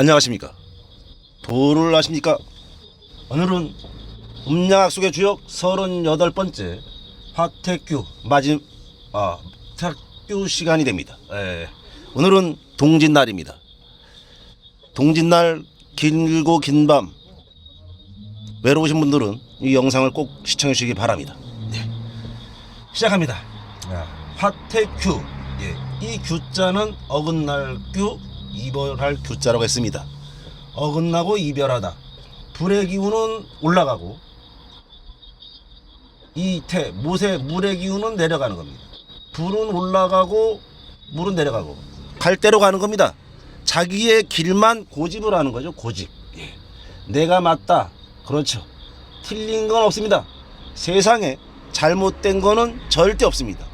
안녕하십니까. 도를 아십니까? 오늘은 음양학 속의 주역 38번째 화태규 마지 아 태규 시간이 됩니다. 예. 오늘은 동짓날입니다. 동짓날 길고 긴 밤 외로우신 분들은 이 영상을 꼭 시청해 주시기 바랍니다. 네. 시작합니다. 야, 화태규 예. 이 규자는 어긋날 규 이별할 규자라고 했습니다. 어긋나고 이별하다. 불의 기운은 올라가고 이태 못의 물의 기운은 내려가는 겁니다. 불은 올라가고 물은 내려가고 갈 대로 가는 겁니다. 자기의 길만 고집을 하는 거죠. 고집. 예. 내가 맞다. 그렇죠. 틀린 건 없습니다. 세상에 잘못된 거는 절대 없습니다.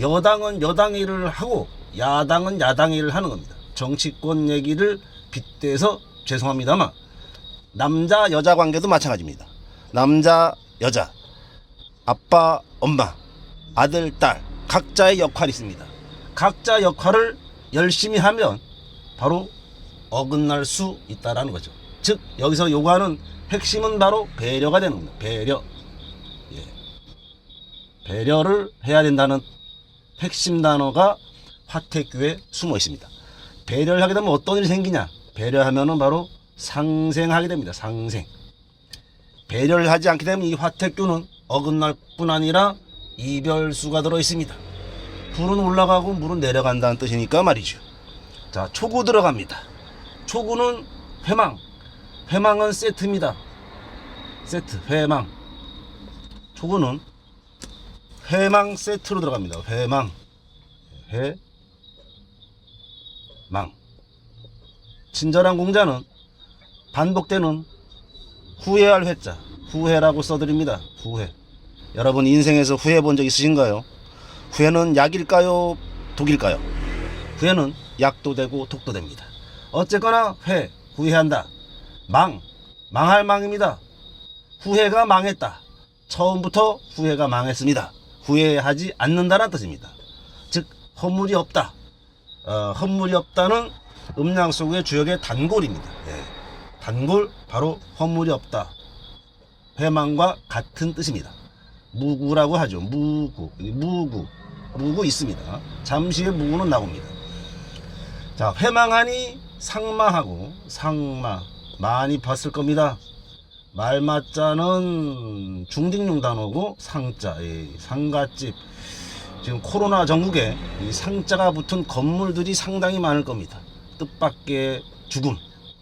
여당은 여당 일을 하고 야당은 야당 일을 하는 겁니다. 정치권 얘기를 빗대서 죄송합니다만 남자 여자 관계도 마찬가지입니다. 남자 여자 아빠 엄마 아들 딸 각자의 역할이 있습니다. 각자 역할을 열심히 하면 바로 어긋날 수 있다라는 거죠. 즉 여기서 요구하는 핵심은 바로 배려가 되는 겁니다. 배려. 예. 배려를 해야 된다는 핵심 단어가 화태교에 숨어 있습니다. 배려를 하게 되면 어떤 일이 생기냐? 배려하면은 바로 상생하게 됩니다. 상생. 배려를 하지 않게 되면 이 화태교는 어긋날 뿐 아니라 이별수가 들어 있습니다. 불은 올라가고 물은 내려간다는 뜻이니까 말이죠. 자, 초구 들어갑니다. 초구는 회망. 회망은 세트입니다. 세트, 회망. 초구는 회망 세트로 들어갑니다. 회망. 회, 망. 친절한 공자는 반복되는 후회할 회자, 후회라고 써드립니다. 후회. 여러분 인생에서 후회 본적 있으신가요? 후회는 약일까요? 독일까요? 후회는 약도 되고 독도 됩니다. 어쨌거나 회, 후회한다. 망, 망할 망입니다. 후회가 망했다. 처음부터 후회가 망했습니다. 후회하지 않는다는 뜻입니다. 즉 허물이 없다. 어, 허물이 없다는 음양 속의 주역의 단골입니다. 예. 단골 바로 허물이 없다. 회망과 같은 뜻입니다. 무구라고 하죠. 무구, 무구, 무구 있습니다. 잠시 후에 무구는 나옵니다. 자, 회망하니 상마하고 상마 많이 봤을 겁니다. 말맞자는 중딩용 단어고 상자, 예, 상가집. 지금 코로나 전국에 이 상자가 붙은 건물들이 상당히 많을 겁니다. 뜻밖의 죽음.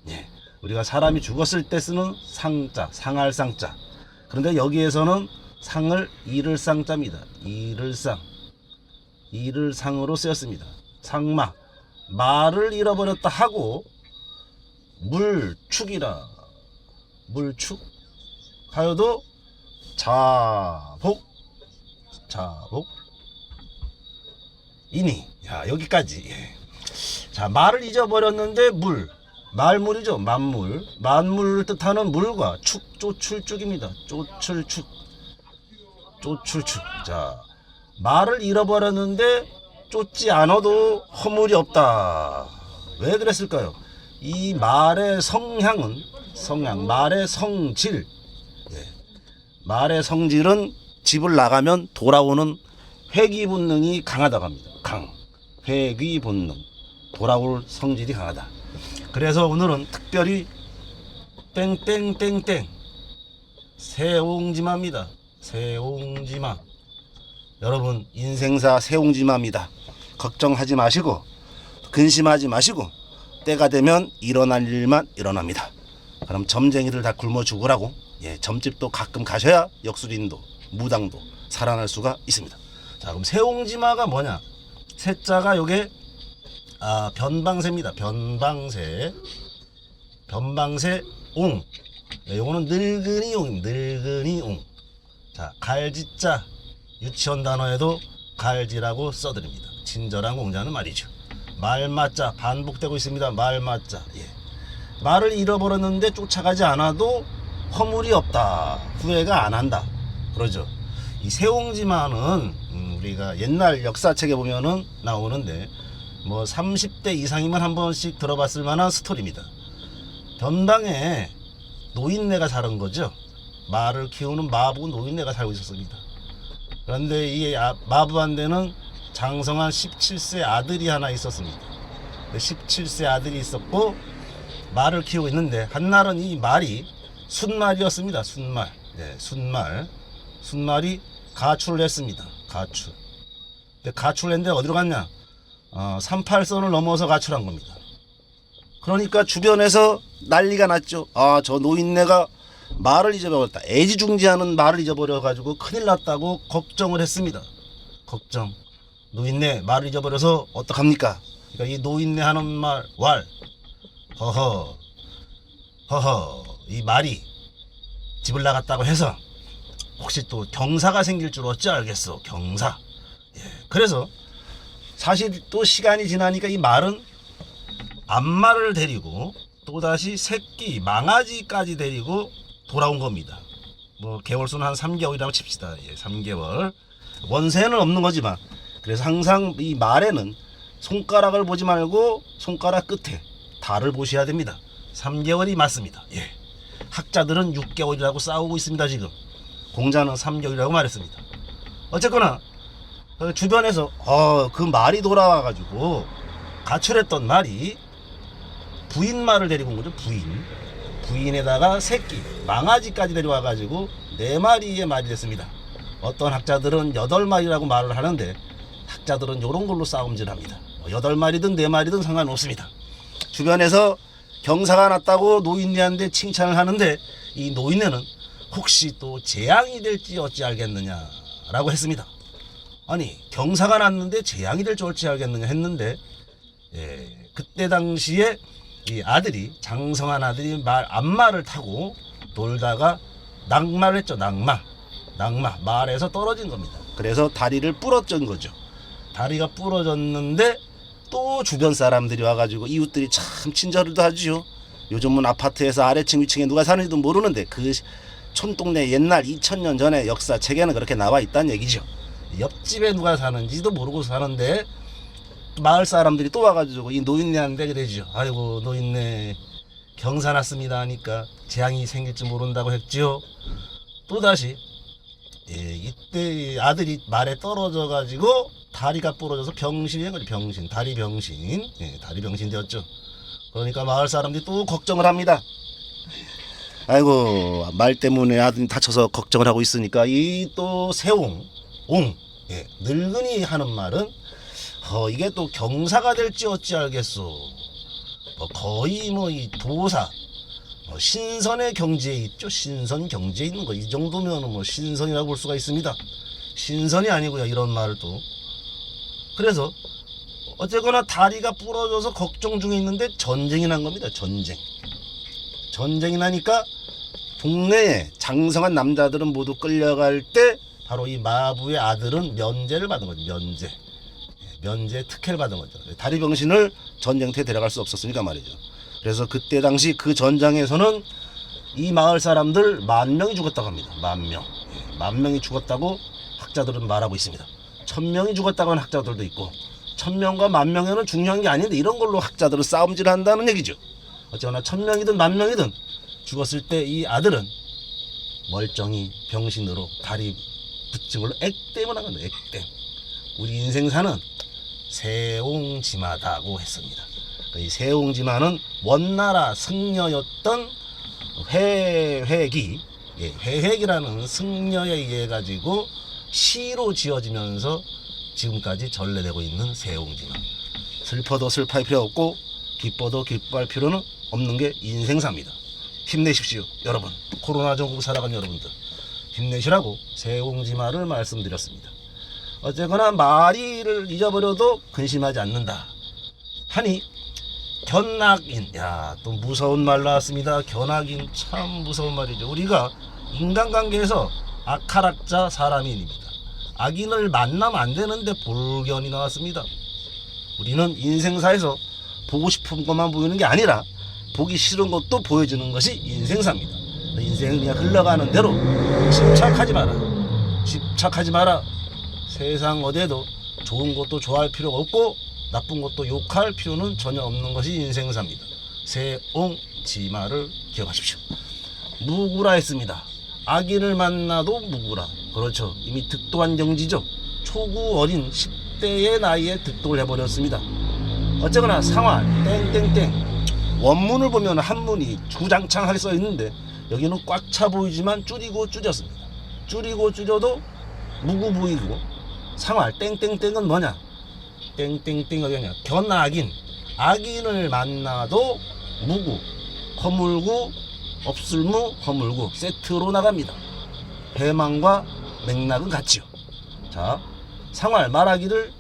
예. 우리가 사람이 죽었을 때 쓰는 상자, 상할 상자. 그런데 여기에서는 상을 잃을 상자입니다. 잃을 상. 잃을 상으로 쓰였습니다. 상마. 말을 잃어버렸다 하고 물축이라 물축 하여도 자복 자복 이니. 야 여기까지. 예. 자 말을 잊어버렸는데 물. 말물이죠 만물. 만물을 뜻하는 물과 축 쪼출축입니다. 쪼출축. 쪼출축. 자 말을 잃어버렸는데 쫓지 않아도 허물이 없다. 왜 그랬을까요? 이 말의 성향은 성향 말의 성질. 예. 말의 성질은 집을 나가면 돌아오는 회귀 본능이 강하다고 합니다. 강. 회귀 본능. 돌아올 성질이 강하다. 그래서 오늘은 특별히 땡땡땡땡 세옹지마입니다. 세옹지마. 여러분 인생사 세옹지마입니다. 걱정하지 마시고 근심하지 마시고 때가 되면 일어날 일만 일어납니다. 그럼 점쟁이들 다 굶어 죽으라고 예, 점집도 가끔 가셔야 역술인도 무당도 살아날 수가 있습니다. 자 그럼 세옹지마가 뭐냐? 세자가 요게 아 변방세입니다. 변방세 변방세 옹 네, 요거는 늙은이 옹입니다. 늙은이 옹. 자 갈지자 유치원 단어에도 갈지라고 써드립니다. 친절한 공자는 말이죠. 말맞자 반복되고 있습니다. 말맞자 예. 말을 잃어버렸는데 쫓아가지 않아도 허물이 없다. 후회가 안 한다. 그러죠. 이 세옹지마는 음, 우리가 옛날 역사책에 보면은 나오는데 뭐 30대 이상이면 한 번씩 들어봤을 만한 스토리입니다. 변방에 노인네가 사는 거죠. 말을 키우는 마부 노인네가 살고 있었습니다. 그런데 이 아- 마부한테는 장성한 17세 아들이 하나 있었습니다. 17세 아들이 있었고 말을 키우고 있는데 한날은 이 말이 순말이었습니다. 순말. 예, 순말. 순말이 가출을 했습니다. 가출. 근데 가출했는데 어디로 갔냐? 어, 38선을 넘어서 가출한 겁니다. 그러니까 주변에서 난리가 났죠. 아, 저 노인네가 말을 잊어버렸다. 애지중지하는 말을 잊어버려가지고 큰일 났다고 걱정을 했습니다. 걱정. 노인네 말을 잊어버려서 어떡합니까? 그러니까 이 노인네 하는 말, 왈. 허허. 허허. 이 말이 집을 나갔다고 해서 혹시 또 경사가 생길 줄 어찌 알겠어. 경사. 예. 그래서 사실 또 시간이 지나니까 이 말은 암말을 데리고 또다시 새끼, 망아지까지 데리고 돌아온 겁니다. 뭐 개월수는 한 3개월이라고 칩시다. 예, 3개월. 원세는 없는 거지만 그래서 항상 이 말에는 손가락을 보지 말고 손가락 끝에 달을 보셔야 됩니다. 3개월이 맞습니다. 예. 학자들은 6개월이라고 싸우고 있습니다, 지금. 공자는 3개월이라고 말했습니다. 어쨌거나 그 주변에서 어, 그 말이 돌아와 가지고 가출했던 말이 부인 말을 데리고 온 거죠 부인. 부인에다가 새끼 망아지까지 데려와 가지고 네 마리의 말이 됐습니다. 어떤 학자들은 여덟 마리라고 말을 하는데 학자들은 이런 걸로 싸움질합니다. 뭐 여덟 마리든 네 마리든 상관없습니다. 주변에서 경사가 났다고 노인네한테 칭찬을 하는데 이 노인네는 혹시 또 재앙이 될지 어찌 알겠느냐라고 했습니다. 아니 경사가 났는데 재앙이 될지 어찌 알겠느냐 했는데 예, 그때 당시에 이 아들이 장성한 아들이 말 암마를 타고 돌다가 낙마를 했죠 낙마. 낙마 말에서 떨어진 겁니다. 그래서 다리를 부러진 거죠. 다리가 부러졌는데 또 주변 사람들이 와가지고 이웃들이 참 친절도 하지요 요즘은 아파트에서 아래층 위층에 누가 사는지도 모르는데 그 촌동네 옛날 2000년 전에 역사책에는 그렇게 나와 있다는 얘기죠 옆집에 누가 사는지도 모르고 사는데 마을 사람들이 또 와가지고 이 노인네한테 그러죠. 아이고 노인네 경사 났습니다 하니까 재앙이 생길지 모른다고 했지요. 또 다시 예, 이때 아들이 말에 떨어져 가지고 다리가 부러져서 병신이 된 거죠. 병신, 다리 병신, 예, 다리 병신 되었죠. 그러니까 마을 사람들이 또 걱정을 합니다. 아이고 말 때문에 아들이 다쳐서 걱정을 하고 있으니까 이 또 세옹, 옹, 예, 늙은이 하는 말은 어, 이게 또 경사가 될지 어찌 알겠소. 뭐 거의 뭐 이 도사, 뭐 신선의 경지에 있죠. 신선 경지에 있는 거. 이 정도면 뭐 신선이라고 볼 수가 있습니다. 신선이 아니고요. 이런 말을 또. 그래서 어쨌거나 다리가 부러져서 걱정 중에 있는데 전쟁이 난 겁니다. 전쟁. 전쟁이 나니까 동네에 장성한 남자들은 모두 끌려갈 때 바로 이 마부의 아들은 면제를 받은 거죠. 면제. 면제 특혜를 받은 거죠. 다리 병신을 전쟁터에 데려갈 수 없었으니까 말이죠. 그래서 그때 당시 그 전장에서는 이 마을 사람들 만 명이 죽었다고 합니다. 만 명. 예, 만 명이 죽었다고 학자들은 말하고 있습니다. 천 명이 죽었다고 하는 학자들도 있고 천 명과 만 명에는 중요한 게 아닌데 이런 걸로 학자들은 싸움질 한다는 얘기죠. 어쨌거나 천 명이든 만 명이든 죽었을 때 이 아들은 멀쩡히 병신으로 다리 붙인 걸로 액땜을 한 겁니다. 액땜. 우리 인생사는 세옹지마다고 했습니다. 이 세옹지마는 원나라 승려였던 회획이 예, 회획이라는 승려에 의해 가지고 시로 지어지면서 지금까지 전래되고 있는 세옹지마. 슬퍼도 슬퍼할 필요 없고 기뻐도 기뻐할 필요는 없는 게 인생사입니다. 힘내십시오, 여러분. 코로나 전국 살아간 여러분들 힘내시라고 세옹지마를 말씀드렸습니다. 어쨌거나 마리를 잊어버려도 근심하지 않는다. 하니 견낙인 야 또 무서운 말 나왔습니다. 견낙인 참 무서운 말이죠. 우리가 인간관계에서 악할악자 사람인입니다. 악인을 만나면 안 되는데 볼견이 나왔습니다. 우리는 인생사에서 보고 싶은 것만 보이는 게 아니라 보기 싫은 것도 보여주는 것이 인생사입니다. 인생은 그냥 흘러가는 대로 집착하지 마라. 집착하지 마라. 세상 어디에도 좋은 것도 좋아할 필요가 없고 나쁜 것도 욕할 필요는 전혀 없는 것이 인생사입니다. 세옹지마를 기억하십시오. 무구라 했습니다. 아기를 만나도 무구라. 그렇죠. 이미 득도한 경지죠. 초구 어린 10대의 나이에 득도를 해버렸습니다. 어쨌거나 상활 땡땡땡 원문을 보면 한문이 주장창하게 써 있는데 여기는 꽉 차 보이지만 줄이고 줄였습니다. 줄이고 줄여도 무구 보이고 상활 땡땡땡은 뭐냐? 땡땡땡 어디냐? 견악인 악인을 만나도 무구 허물고 없을무 허물고 세트로 나갑니다. 배망과 맥락은 같지요. 자 상활 말하기를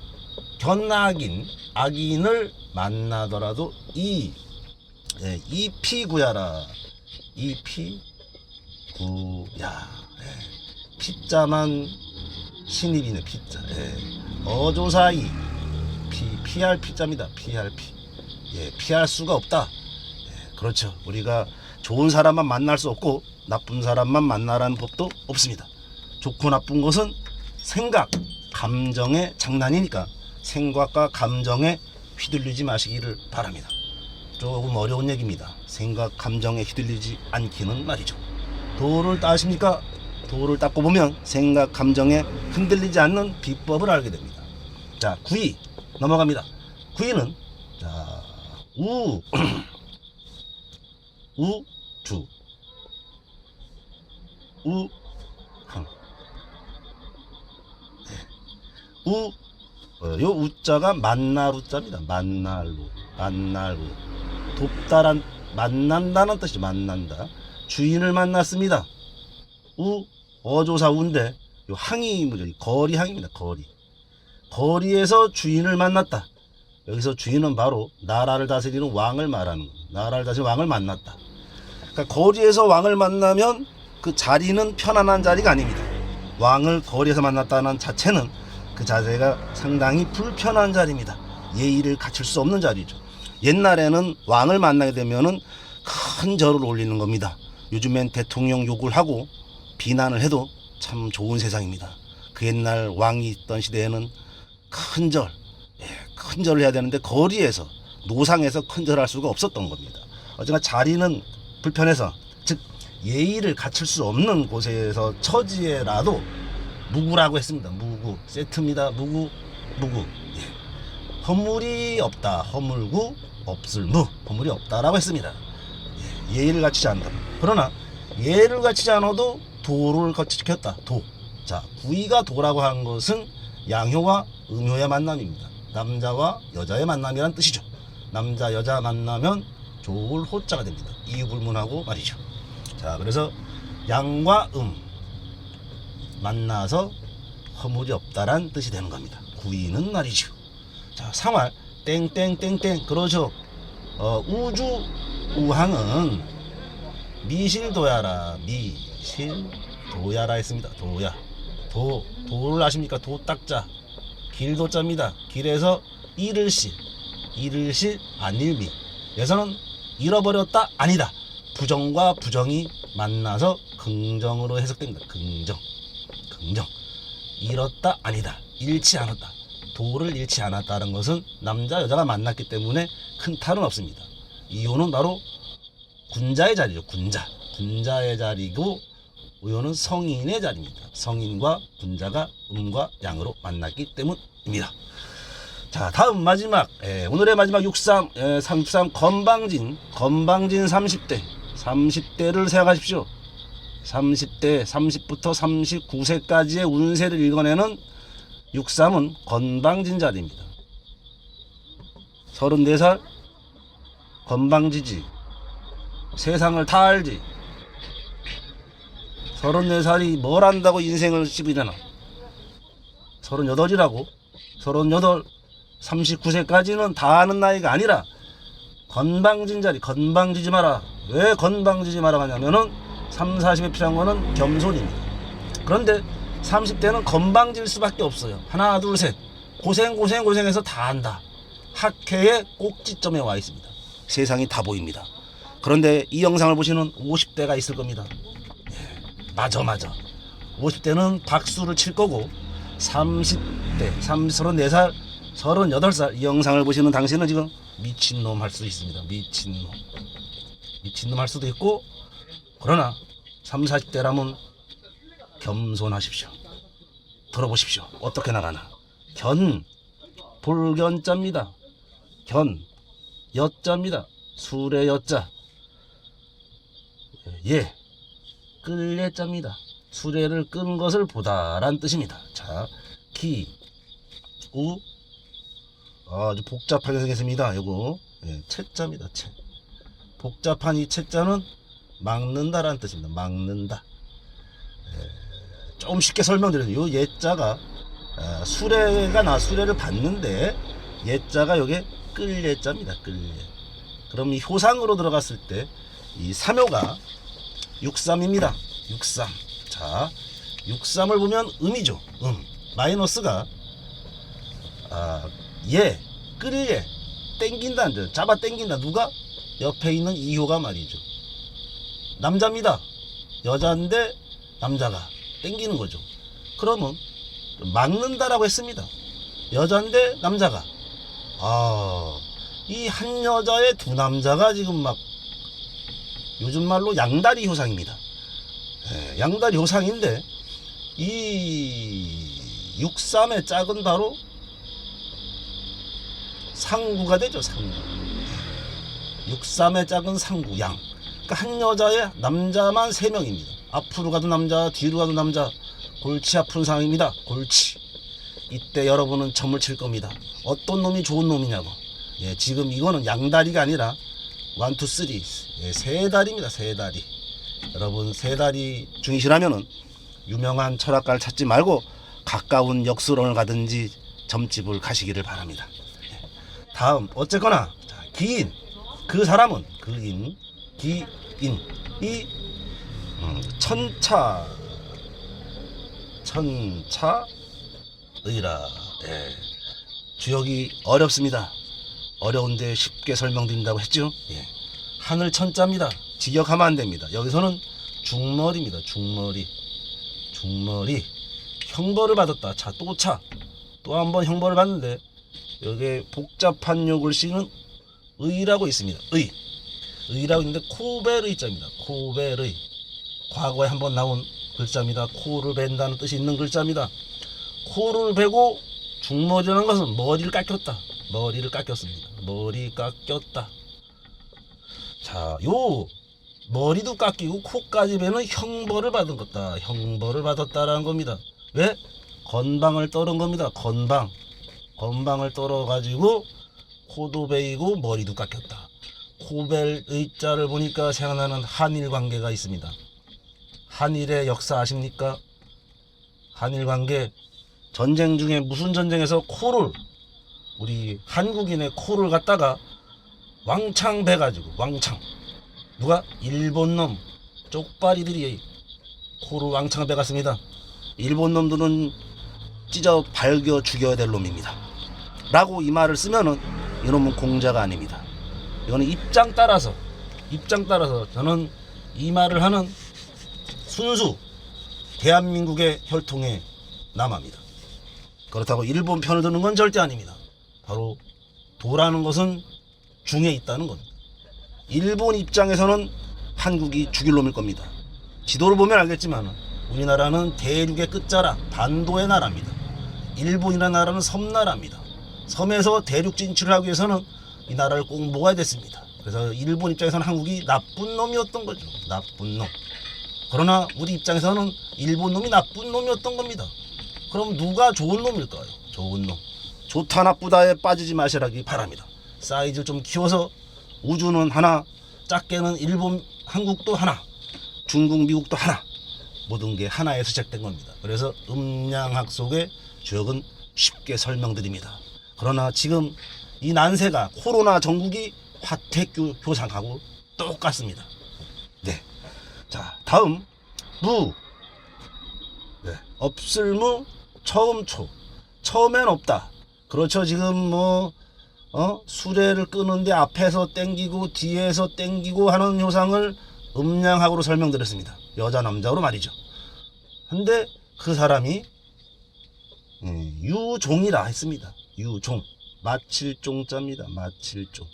견악인 악인을 만나더라도 이 예, 이피 구야라. 이피 구야. 예, 피자만 신입이네 피자. 예. 어조사이. 피 피할 피자입니다. 피할 피. 예, 피할 수가 없다. 예, 그렇죠. 우리가 좋은 사람만 만날 수 없고 나쁜 사람만 만나라는 법도 없습니다. 좋고 나쁜 것은 생각 감정의 장난이니까 생각과 감정에 휘둘리지 마시기를 바랍니다. 조금 어려운 얘기입니다. 생각, 감정에 휘둘리지 않기는 말이죠. 도를 따십니까? 도를 닦고 보면 생각, 감정에 흔들리지 않는 비법을 알게 됩니다. 자, 구이 넘어갑니다. 구이는 자, 우, 우, 주, 우, 항. 네. 우, 어, 요 우자가 만나루자입니다. 만날루, 만날루. 돕다란 만난다는 뜻이 만난다. 주인을 만났습니다. 우 어조사 우인데 요 항이 뭐죠? 거리 항입니다. 거리. 거리에서 주인을 만났다. 여기서 주인은 바로 나라를 다스리는 왕을 말하는 거예요. 나라를 다스리는 왕을 만났다. 그러니까 거리에서 왕을 만나면 그 자리는 편안한 자리가 아닙니다. 왕을 거리에서 만났다는 자체는 그 자세가 상당히 불편한 자리입니다. 예의를 갖출 수 없는 자리죠. 옛날에는 왕을 만나게 되면은 큰 절을 올리는 겁니다. 요즘엔 대통령 욕을 하고 비난을 해도 참 좋은 세상입니다. 그 옛날 왕이 있던 시대에는 큰 절, 예, 큰 절을 해야 되는데 거리에서 노상에서 큰 절할 수가 없었던 겁니다. 어쨌거나 자리는 불편해서 즉 예의를 갖출 수 없는 곳에서 처지에라도 무구라고 했습니다. 무구 세트입니다. 무구 무구 예. 허물이 없다. 허물구 없을무 허물이 없다라고 했습니다. 예. 예의를 갖추지 않다. 그러나 예를 갖추지 않아도 도를 거치켰다. 도. 자 구이가 도라고 하는 것은 양효와 음효의 만남입니다. 남자와 여자의 만남이란 뜻이죠. 남자 여자 만나면 좋을 호자가 됩니다. 이불문하고 말이죠. 자 그래서 양과 음 만나서 허물이 없다란 뜻이 되는 겁니다. 구이는 말이죠. 자, 상활 땡땡땡땡 그러죠. 어, 우주 우항은 미실도야라 미실도야라 했습니다. 도야 도 도를 아십니까? 도 딱자 길도자입니다. 길에서 이를시 이를시 안일미 여기서는 잃어버렸다 아니다. 부정과 부정이 만나서 긍정으로 해석됩니다. 긍정. 긍정. 잃었다 아니다. 잃지 않았다. 도를 잃지 않았다는 것은 남자 여자가 만났기 때문에 큰 탈은 없습니다. 이유는 바로 군자의 자리죠. 군자. 군자의 자리고 우요는 성인의 자리입니다. 성인과 군자가 음과 양으로 만났기 때문입니다. 자 다음 마지막 예, 오늘의 마지막 63 예, 33 건방진 건방진 30대 30대를 생각하십시오. 30대 30부터 39세까지의 운세를 읽어내는 63은 건방진 자리입니다. 34살 건방지지. 세상을 다 알지. 34살이 뭘 안다고 인생을 씹으려나. 38이라고. 38 39세까지는 다 아는 나이가 아니라 건방진 자리 건방지지 마라. 왜 건방지지 마라 하냐면은 3, 40에 필요한 거는 겸손입니다. 그런데 30대는 건방질 수밖에 없어요. 하나 둘 셋. 고생 고생 고생해서 다 안다. 학회의 꼭지점에 와 있습니다. 세상이 다 보입니다. 그런데 이 영상을 보시는 50대가 있을 겁니다. 예, 맞아 맞아. 50대는 박수를 칠 거고 30대 34살 38살 이 영상을 보시는 당신은 지금 미친놈 할 수 있습니다. 미친놈. 미친놈 할 수도 있고 그러나 3, 40대라면 겸손하십시오. 들어보십시오. 어떻게 나가나. 견 볼견자입니다. 견 여자입니다. 술의 여자. 예. 끌레자입니다. 수레를 끄는 것을 보다란 뜻입니다. 자, 기, 우, 아주 복잡하게 생겼습니다. 요거 예, 채자입니다. 채. 복잡한 이 채자는 막는다라는 뜻입니다. 막는다. 예, 좀 쉽게 설명드려요. 요 예자가 아, 수레가 나 수레를 받는데 예자가 요게 끌 예자입니다. 끌 예. 그럼 이 효상으로 들어갔을 때 이 삼효가 63입니다. 63. 자, 63을 보면 음이죠. 음. 마이너스가 아, 예, 끌예, 땡긴다, 잡아 땡긴다. 누가? 옆에 있는 이효가 말이죠. 남자입니다. 여자인데 남자가 땡기는 거죠. 그러면 막는다라고 했습니다. 여자인데 남자가 아, 이 한 여자에 두 남자가 지금 막 요즘 말로 양다리 효상입니다. 예, 양다리 효상인데 이 63의 짝은 바로 상구가 되죠. 상구. 63의 짝은 상구 양. 그러니까 한 여자에 남자만 3명입니다. 앞으로 가도 남자, 뒤로 가도 남자. 골치 아픈 상황입니다. 골치. 이때 여러분은 점을 칠 겁니다. 어떤 놈이 좋은 놈이냐고. 예, 지금 이거는 양다리가 아니라 원투 쓰리 예, 세 다리입니다. 세 다리. 여러분 세 다리 중이시라면은 유명한 철학가를 찾지 말고 가까운 역수론을 가든지 점집을 가시기를 바랍니다. 예. 다음 어쨌거나 자, 기인 그 사람은 그인 기인이 음, 천차 천차 의라 예. 주역이 어렵습니다. 어려운데 쉽게 설명드린다고 했죠. 예. 하늘 천자입니다. 직역하면 안 됩니다. 여기서는 중머리입니다. 중머리. 중머리. 형벌을 받았다. 자, 또 차. 또 한 번 형벌을 받는데 여기에 복잡한 욕을 씌는 의라고 있습니다. 의. 의라고 있는데 코벨의 자입니다. 코벨의. 과거에 한번 나온 글자입니다. 코를 벤다는 뜻이 있는 글자입니다. 코를 베고 중머리라는 것은 머리를 깎였다. 머리를 깎였습니다. 머리 깎였다. 자, 요 머리도 깎이고 코까지 베는 형벌을 받은 거다. 형벌을 받았다라는 겁니다. 왜? 건방을 떨은 겁니다. 건방. 건방을 떨어 가지고 코도 베이고 머리도 깎였다. 코벨 의자를 보니까 생각나는 한일 관계가 있습니다. 한일의 역사 아십니까? 한일 관계 전쟁 중에 무슨 전쟁에서 코를 우리 한국인의 코를 갖다가 왕창 베가지고 왕창 누가 일본 놈 쪽발이들이 코를 왕창 베갔습니다. 일본 놈들은 찢어 발겨 죽여야 될 놈입니다. 라고 이 말을 쓰면은 이놈은 공자가 아닙니다. 이거는 입장 따라서 입장 따라서 저는 이 말을 하는 순수 대한민국의 혈통의 남아입니다. 그렇다고 일본 편을 드는 건 절대 아닙니다. 바로 도라는 것은 중에 있다는 겁니다. 일본 입장에서는 한국이 죽일 놈일 겁니다. 지도를 보면 알겠지만 우리나라는 대륙의 끝자락 반도의 나라입니다. 일본이라는 나라는 섬나라입니다. 섬에서 대륙 진출을 하기 위해서는 이 나라를 꼭 모아야 됐습니다. 그래서 일본 입장에서는 한국이 나쁜 놈이었던 거죠. 나쁜 놈. 그러나 우리 입장에서는 일본 놈이 나쁜 놈이었던 겁니다. 그럼 누가 좋은 놈일까요? 좋은 놈. 좋다 나쁘다에 빠지지 마시라기 바랍니다. 사이즈를 좀 키워서 우주는 하나, 작게는 일본, 한국도 하나, 중국, 미국도 하나. 모든 게 하나에서 시작된 겁니다. 그래서 음양학 속의 주역은 쉽게 설명드립니다. 그러나 지금 이 난세가 코로나 전국이 화택규 효상하고 똑같습니다. 네. 자, 다음 무. 네. 없을무 처음 초. 처음엔 없다. 그렇죠. 지금 뭐 어? 수레를 끄는데 앞에서 땡기고 뒤에서 땡기고 하는 효상을 음양학으로 설명드렸습니다. 여자 남자로 말이죠. 근데 그 사람이 음, 유종이라 했습니다. 유종 마칠 종자입니다. 마칠 종.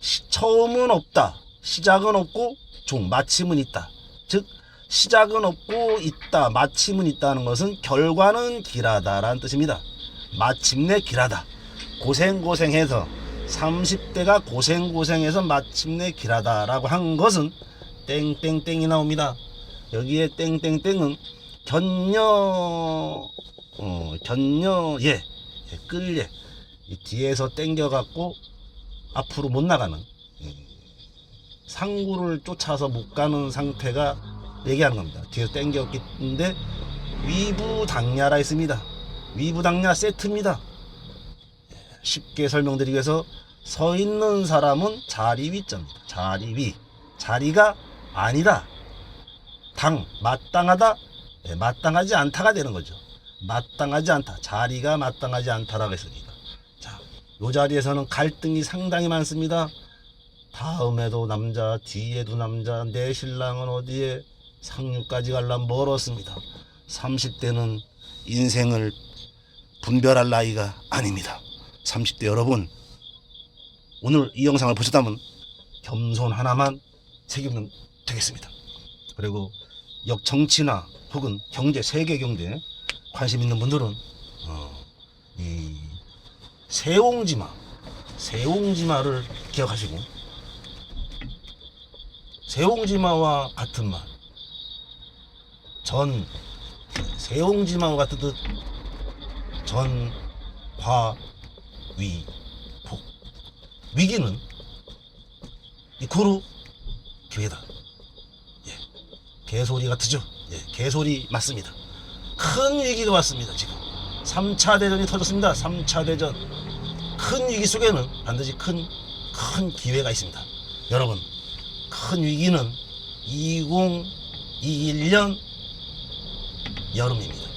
시- 처음은 없다. 시작은 없고 종 마침은 있다. 즉 시작은 없고 있다. 마침은 있다는 것은 결과는 길하다라는 뜻입니다. 마침내 길하다. 고생고생해서 30대가 고생고생해서 마침내 길하다라고 한 것은 땡땡땡이 나옵니다. 여기에 땡땡땡은 견녀 어, 견녀 예 예, 끌예 이 뒤에서 땡겨갖고 앞으로 못 나가는 예, 상구를 쫓아서 못 가는 상태가 얘기하는 겁니다. 뒤에서 땡겼는데 위부당야라 했습니다. 위부당야 세트입니다. 예, 쉽게 설명드리기 위해서 서 있는 사람은 자리 위자입니다. 자리 위 자리가 아니다. 당 마땅하다 예, 마땅하지 않다가 되는 거죠. 마땅하지 않다. 자리가 마땅하지 않다라고 했습니다. 자, 요 자리에서는 갈등이 상당히 많습니다. 다음에도 남자, 뒤에도 남자, 내 신랑은 어디에 상류까지 갈라 멀었습니다. 30대는 인생을 분별할 나이가 아닙니다. 30대 여러분, 오늘 이 영상을 보셨다면 겸손 하나만 책임은 되겠습니다. 그리고 역 정치나 혹은 경제, 세계 경제에 관심 있는 분들은 어, 이 세옹지마, 세옹지마를 기억하시고 세옹지마와 같은 말, 전 세옹지마와 같은 뜻, 전, 화, 위, 폭. 위기는 이 구루 기회다. 예, 개소리 같으죠? 예, 개소리 맞습니다. 큰 위기가 왔습니다, 지금. 3차 대전이 터졌습니다. 3차 대전. 큰 위기 속에는 반드시 큰, 큰 기회가 있습니다. 여러분, 큰 위기는 2021년 여름입니다.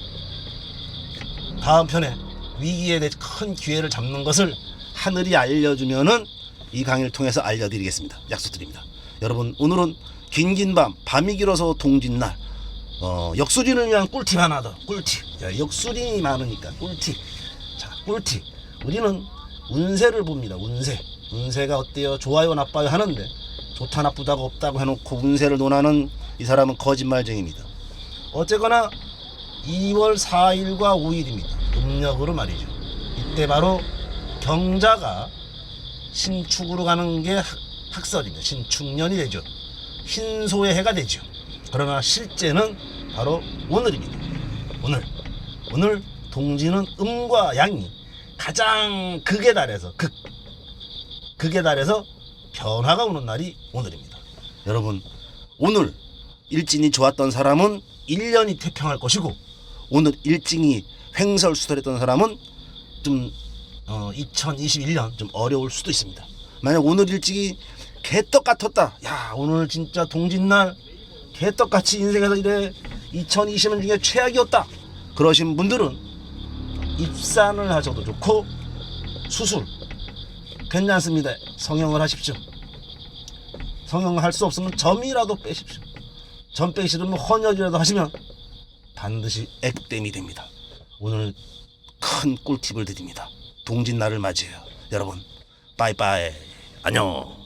다음 편에 위기에 대해 큰 기회를 잡는 것을 하늘이 알려주면은 이 강의를 통해서 알려드리겠습니다. 약속드립니다. 여러분 오늘은 긴긴 밤 밤이 길어서 동짓날 어, 역술인을 위한 꿀팁 하나 더 꿀팁 자, 역술인이 많으니까 꿀팁 자 꿀팁 우리는 운세를 봅니다 운세 운세가 어때요 좋아요 나빠요 하는데 좋다 나쁘다고 없다고 해놓고 운세를 논하는 이 사람은 거짓말쟁입니다 어쨌거나 2월 4일과 5일입니다. 음력으로 말이죠. 이때 바로 경자가 신축으로 가는 게 학- 학설입니다. 신축년이 되죠. 흰소의 해가 되죠. 그러나 실제는 바로 오늘입니다. 오늘. 오늘 동지는 음과 양이 가장 극에 달해서 극 극에 달해서 변화가 오는 날이 오늘입니다. 여러분 오늘 일진이 좋았던 사람은 1년이 태평할 것이고 오늘 일진이 횡설수설했던 사람은 좀 어, 2021년 좀 어려울 수도 있습니다. 만약 오늘 일찍이 개떡 같았다. 야 오늘 진짜 동짓날 개떡같이 인생에서 이래 2020년 중에 최악이었다. 그러신 분들은 입산을 하셔도 좋고 수술 괜찮습니다. 성형을 하십시오. 성형을 할 수 없으면 점이라도 빼십시오. 점 빼기 싫으면 헌혈이라도 하시면 반드시 액땜이 됩니다. 오늘 큰 꿀팁을 드립니다. 동짓날을 맞이해요. 여러분, 빠이빠이. 안녕.